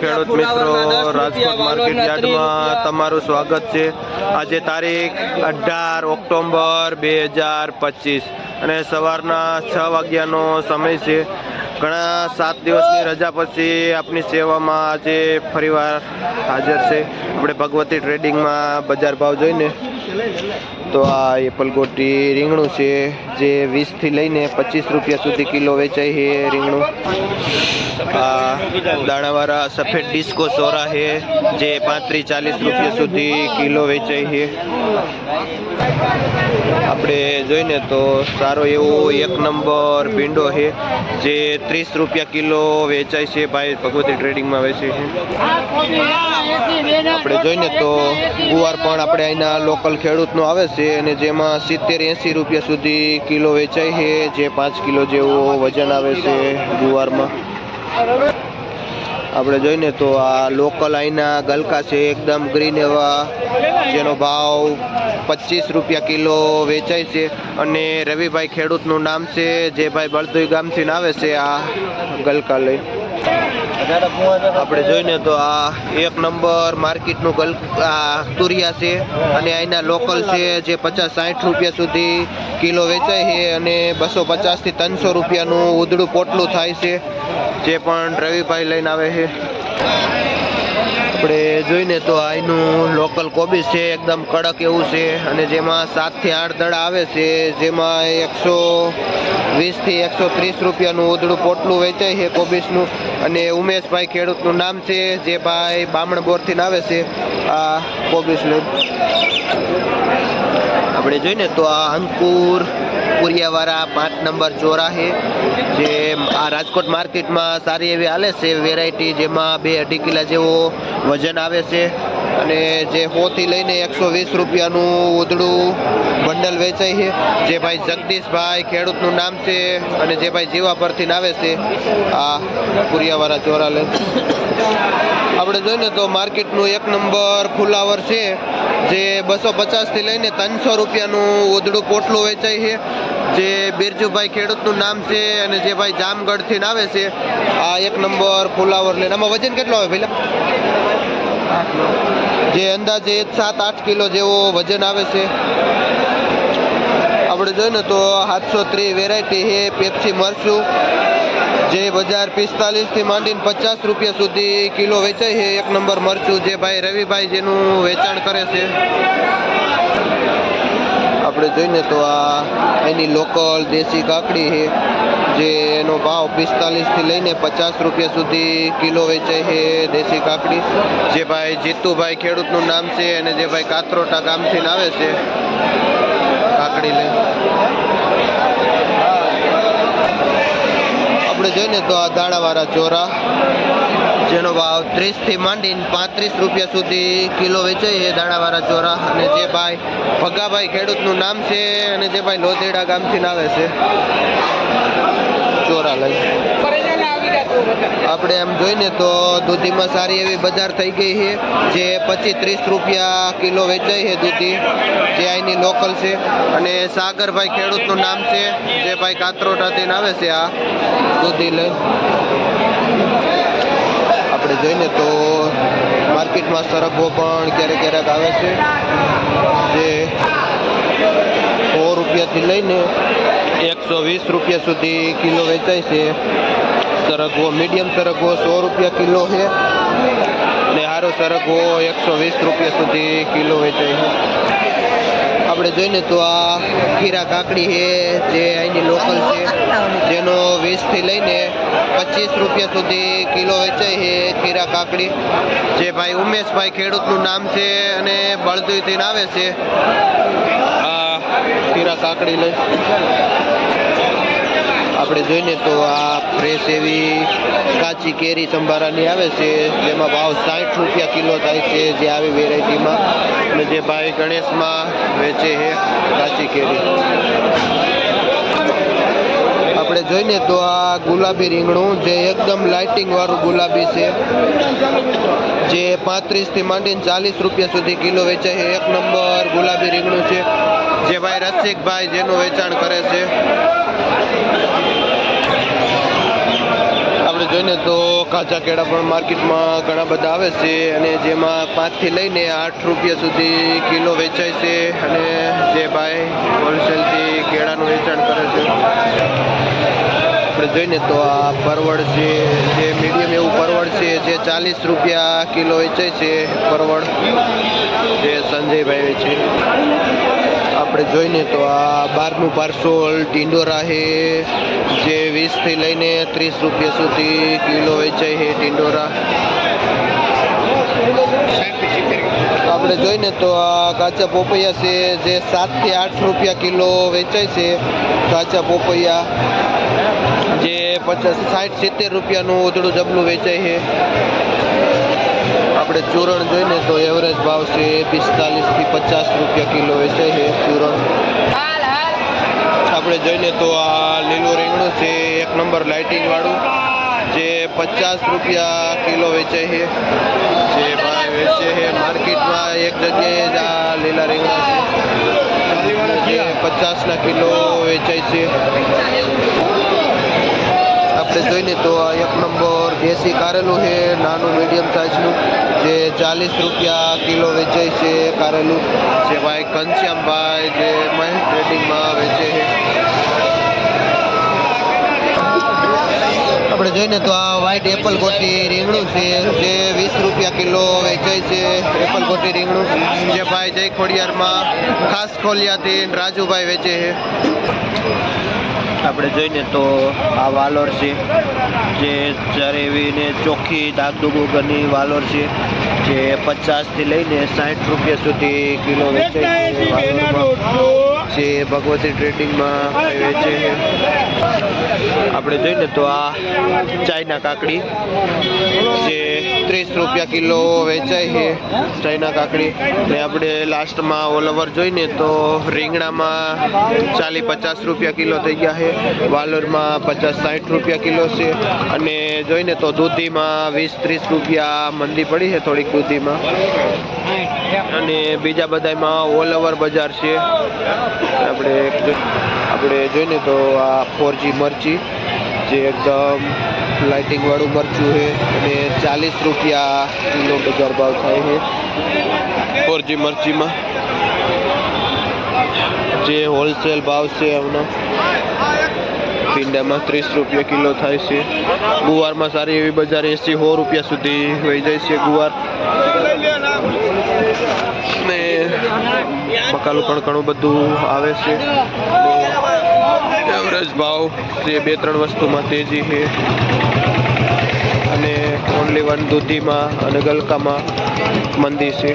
ખેડૂત મિત્રો રાજકોટ માર્કેટ યાર્ડમાં તમારું સ્વાગત છે. આજે તારીખ અઢાર ઓક્ટોબર બે હજાર પચીસ અને સવારના છ વાગ્યાનો સમય છે. ઘણા સાત દિવસની રજા પછી આપની સેવામાં આજે ફરીવાર હાજર છે. આપણે ભગવતી ટ્રેડિંગમાં બજાર ભાવ જોઈને તો આ એપલ ગોટી રીંગણું છે, જે વીસથી લઈને પચીસ રૂપિયા સુધી કિલો વેચાય છે રીંગણું. આ દાણાવાળા સફેદ ડિસ્કો સોરા છે, જે પાંત્રીસ ચાલીસ રૂપિયા સુધી કિલો વેચાય છે. આપણે જોઈને તો સારો એવો એક નંબર ભીંડો છે, જે ત્રીસ રૂપિયા કિલો વેચાય છે, ભાઈ ભગવતી ટ્રેડિંગમાં વેચે છે. આપણે જોઈને તો ગુવાર પણ આપણે અહીંના લોકલ ખેડૂતનો આવે છે અને જેમાં સિત્તેર એંસી રૂપિયા સુધી કિલો વેચાય છે, જે પાંચ કિલો જેવો વજન આવે છે ગુવારમાં. આપણે જોઈને તો આ લોકલ અહીંના ગલકા છે, એકદમ ગ્રીન એવા, જેનો ભાવ પચીસ રૂપિયા કિલો વેચાય છે. અને રવિભાઈ ખેડૂતનું નામ છે, જે ભાઈ બળદુઈ ગામથી આવે છે આ ગલકા લઈ. આપણે જોઈને તો આ એક નંબર માર્કેટનું આ તુરિયા છે અને અહીંના લોકલ છે જે પચાસ સાઠ રૂપિયા સુધી કિલો વેચાય છે અને બસો પચાસથી ત્રણસો રૂપિયાનું ઉદડું પોટલું થાય છે જે પણ રવિભાઈ લઈને આવે છે. આપણે જોઈને તો અહીંનું લોકલ કોબીજ છે, એકદમ કડક એવું છે અને જેમાં સાતથી આઠ દડા આવે છે, જેમાં એકસો વીસથી એકસો ત્રીસ રૂપિયાનું ઉધડું પોટલું વેચાય છે કોબીજનું અને ઉમેશભાઈ ખેડૂતનું નામ છે, જે ભાઈ બામણ બોરથી આવે છે આ કોબીજ લઈ આપણે જોઈને તો આ અંકુર પુરિયાવાળા પાંચ નંબર ચોરા છે જે આ રાજકોટ માર્કેટમાં સારી એવી હાલે છે વેરાયટી જેમાં બે અઢી કિલા જેવો વજન આવે છે. અને જે સોથી લઈને એકસો વીસ રૂપિયાનું ઉધડું બંડલ વેચાય છે. જે ભાઈ જગદીશભાઈ ખેડૂતનું નામ છે અને જે ભાઈ જીવા પરથી આવે છે, આ પુરિયાવાળા ચોરા લઈ આપણે જોઈને તો માર્કેટનું એક નંબર ફુલાવર છે. જે બસો પચાસથી લઈને ત્રણસો રૂપિયાનું ઉધડું પોટલું વેચાય છે. જે બિરજુભાઈ ખેડૂતનું નામ છે અને જે ભાઈ જામગઢથી આવે છે, આ એક નંબર ફુલાવર લઈને. આમાં વજન કેટલો આવે પહેલાં જે અંદાજે સાત આઠ કિલો જેવો વજન આવે છે. આપણે જોઈએ ને તો સાતસો ત્રીસ વેરાયટી છે પેપ્સી મરચું જે બજાર પિસ્તાલીસથી માંડીને પચાસ રૂપિયા સુધી કિલો વેચાય છે. એક નંબર મરચું જે ભાઈ રવિભાઈ જેનું વેચાણ કરે છે. આપણે જોઈને તો આ એની લોકલ દેશી કાકડી છે, જે એનો ભાવ પિસ્તાલીસથી લઈને પચાસ રૂપિયા સુધી કિલો વેચાય છે દેશી કાકડી. જે ભાઈ જીતુભાઈ ખેડૂતનું નામ છે અને જે ભાઈ કાતરોટા ગામથી આવે છે કાકડી લઈ આપણે જોઈએ તો આ દાણાવાળા ચોરા, જેનો ભાવ ત્રીસથી માંડીને પાંત્રીસ રૂપિયા સુધી કિલો વેચાય છે દાણાવાળા ચોરા. અને જે ભાઈ ભગાભાઈ ખેડૂતનું નામ છે અને જે ભાઈ લોધેડા ગામથી આવે છે, ચોરા લઈ આપણે એમ જોઈને તો દૂધીમાં સારી એવી બજાર થઈ ગઈ છે, જે પચીસ ત્રીસ રૂપિયા કિલો વેચાય છે દૂધી, જે અહીંની લોકલ છે. અને સાગરભાઈ ખેડૂતનું નામ છે, જે ભાઈ કાતરોટાથી આવે છે આ દૂધી લઈ આપણે જોઈને તો માર્કેટમાં સરગવો પણ ક્યારેક ક્યારેક આવે છે, જે સો રૂપિયાથી લઈને એકસો વીસ રૂપિયા સુધી કિલો વેચાય છે. સરગવો મીડિયમ સરગવો સો રૂપિયા કિલો છે. ને સારો સરગવો એકસો વીસ રૂપિયા સુધી કિલો વેચાય છે. આપણે જોઈને તો આ ખીરા કાકડી છે, જે અહીંની લોકલ છે, જેનો વીસથી લઈને પચીસ રૂપિયા સુધી કિલો વેચાય છે ખીરા કાકડી. જે ભાઈ ઉમેશભાઈ ખેડૂતનું નામ છે અને બળદુઈથી આવે છે. આ ખીરા કાકડી લઈ. આપણે જોઈને તો આ ફ્રેશ એવી કાચી કેરી સંભારાની આવે છે, જેમાં ભાવ સાઠ રૂપિયા કિલો થાય છે જે આવી વેરાયટીમાં અને જે ભાઈ ગણેશમાં વેચે છે કાચી કેરી. જોઈને તો આ ગુલાબી રીંગણું જે એકદમ લાઇટિંગ વાળું ગુલાબી છે, જે પાંત્રીસથી માંડીને ચાલીસ રૂપિયા સુધી કિલો વેચાય એક નંબર ગુલાબી રીંગણું છે, જે ભાઈ રસિકભાઈ જેનું વેચાણ કરે છે. આપણે જોઈને તો કાચા કેળા પણ માર્કેટમાં ઘણા બધા આવે છે અને જેમાં પાંચથી લઈને આઠ રૂપિયા સુધી કિલો વેચાય છે અને જે ભાઈ હોલસેલથી કેળાનું વેચાણ કરે છે. આપણે જોઈને તો આ પરવળ છે, જે મીડિયમ એવું પરવળ છે, જે ચાલીસ રૂપિયા કિલો વેચાય છે પરવળ, જે સંજયભાઈ વેચે આપણે જોઈને તો આ બારનું પાર્સોલ ટિંડોરા છે, જે વીસથી લઈને ત્રીસ રૂપિયા સુધી કિલો વેચાય છે ટિંડોરા આપણે જોઈને તો આ કાચા પોપૈયા છે જે સાતથી આઠ રૂપિયા કિલો વેચાય છે કાચા પોપૈયા. જે પચાસ સાઠ સિત્તેર રૂપિયાનું ઉધડું જબલું વેચાય છે. આપણે ચૂરણ જોઈને તો એવરેજ ભાવ છે પિસ્તાલીસથી પચાસ રૂપિયા કિલો વેચાય છે ચૂરણ. આપણે જોઈને તો આ લીલું રીંગણું છે એક નંબર લાઇટિંગ વાળું. જે પચાસ રૂપિયા કિલો વેચાય છે. જે ભાઈ વેચે છે માર્કેટમાં એક જગ્યાએ જ આ લીલા રીંગણા છે. જે પચાસના કિલો વેચાય છે. આપણે જોઈને તો આ એક નંબર દેશી કારેલું છે, નાનું મીડિયમ સાઇઝનું જે ચાલીસ રૂપિયા કિલો વેચાય છે કારેલું. જે ભાઈ ઘનશ્યામભાઈ જે મહેશ ટ્રેડિંગમાં વેચે છે. આપણે જોઈને તો આ વ્હાઈટ એપલ ગોટી રીંગણું છે જે વીસ રૂપિયા કિલો વેચાય છે. એપલ ગોટી રીંગણું. જે ભાઈ જય ખોડિયારમાં ખાસ ખોલિયાથી રાજુભાઈ વેચે છે. આપણે જોઈને તો આ વાલોર છે જે જ્યારે એવીને ચોખ્ખી ડાગડુગ વગરની વાલોર છે જે પચાસથી લઈને સાઠ રૂપિયા સુધી કિલો વેચાય છે જે ભગવતી ટ્રેડિંગમાં વેચે છે. આપણે જોઈને તો આ ચાઇના કાકડી જે ત્રીસ રૂપિયા કિલો વેચાય છે ચાઇના કાકડી. ને આપણે લાસ્ટમાં ઓલ ઓવર જોઈને તો રીંગણામાં ચાલી પચાસ રૂપિયા કિલો થઈ ગયા છે, વાલોરમાં પચાસ સાઠ રૂપિયા કિલો છે અને જોઈને તો દૂધીમાં વીસ ત્રીસ રૂપિયા મંદી પડી છે થોડીક દૂધીમાં. અને બીજા બધામાં ઓલ ઓવર બજાર છે. આપણે આપણે જોઈને તો આ ફોરજી મરચી, જે એકદમ લાઇટિંગ વાળું મરચું છે અને ચાલીસ રૂપિયા કિલો બજાર ભાવ થાય છે. ફોરજી મરચીમાં. જે હોલસેલ ભાવ છે એમનો. ભીંડામાં ત્રીસ રૂપિયા કિલો થાય છે. ગુવારમાં સારી એવી બજાર એસી સો રૂપિયા સુધી વહી જાય છે ગુવાર. ને મકાલું પણ ઘણું બધું આવે છે. એવરેજ ભાવ જે બે ત્રણ વસ્તુમાં તેજી છે. અને ઓનલી વન દૂધીમાં અને ગલકામાં મંદી છે.